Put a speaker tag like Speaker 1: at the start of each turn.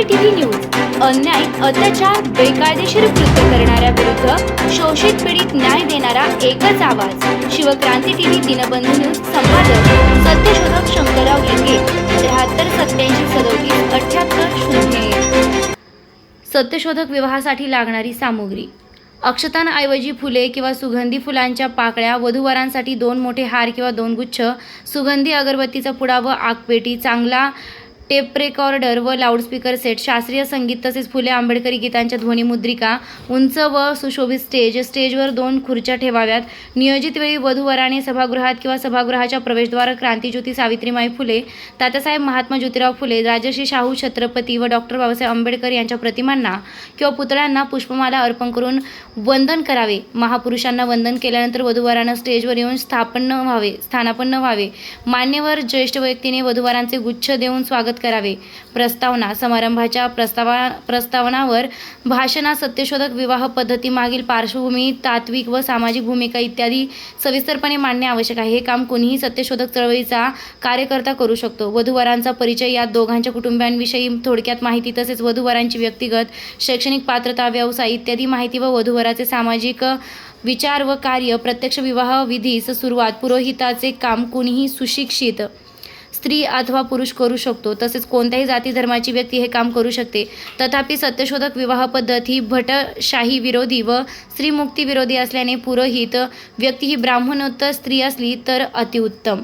Speaker 1: CCTV news अन्याय अत्याचार बेकायदेशीर कृत्य करणाऱ्या विरुद्ध शोषित पीडित न्याय देणारा एकच आवाज. शिवक्रांती टीव्ही दिनबंधू न्यूज संपादक सत्यशोधक शंकरराव लिंगे त्र्याहत्तर सत्याऐंशी सदोतीस अठ्याहत्तर शून्य सत्यशोधक विवाहासाठी लागणारी सामुग्री. अक्षतांऐवजी फुले किंवा सुगंधी फुलांच्या पाकळ्या वधूवरांसाठी दोन मोठे हार किंवा दोन गुच्छ सुगंधी अगरबत्तीचा पुडा व आगपेटी चांगला टेप रेकॉर्डर व लाऊडस्पीकर सेट शास्त्रीय संगीत तसेच फुले आंबेडकरी गीतांच्या ध्वनिमुद्रिका उंच व सुशोभित स्टेज स्टेजवर दोन खुर्च्या ठेवाव्यात. नियोजित वेळी वधूवराने सभागृहात किंवा सभागृहाच्या प्रवेशद्वार क्रांतीज्योती सावित्रीमाई फुले तात्यासाहेब महात्मा ज्योतिराव फुले राजर्षी शाहू छत्रपती व डॉक्टर बाबासाहेब आंबेडकर यांच्या प्रतिमांना किंवा पुतळ्यांना पुष्पमाला अर्पण करून वंदन करावे. महापुरुषांना वंदन केल्यानंतर वधूवरांना स्टेजवर येऊन स्थापन्न व्हावे स्थानापन्न व्हावे. मान्यवर ज्येष्ठ व्यक्तीने वधूवरांचे गुच्छ देऊन स्वागत करावे. प्रस्तावना समारंभाच्या प्रस्तावा प्रस्तावनावर भाषणा सत्यशोधक विवाह पद्धतीमागील पार्श्वभूमी तात्विक व सामाजिक भूमिका इत्यादी सविस्तरपणे मांडणे आवश्यक आहे. हे काम कोणीही सत्यशोधक चळवळीचा कार्यकर्ता करू शकतो. वधूवरांचा परिचय यात दोघांच्या कुटुंबियांविषयी थोडक्यात माहिती तसेच वधूवरांची व्यक्तिगत शैक्षणिक पात्रता व्यवसाय इत्यादी माहिती व वधूवराचे सामाजिक विचार व कार्य प्रत्यक्ष विवाह विधीस सुरुवात पुरोहिताचे काम कुणीही सुशिक्षित स्त्री अथवा पुरुष करू शकतो. तसेच कोणत्याही जाती धर्माची व्यक्ती हे काम करू शकते. तथापि सत्यशोधक विवाह पद्धत ही भटशाही विरोधी व स्त्रीमुक्ती विरोधी असल्याने पुरोहित व्यक्ती ही ब्राह्मणोत्तर स्त्री असली तर अतिउत्तम.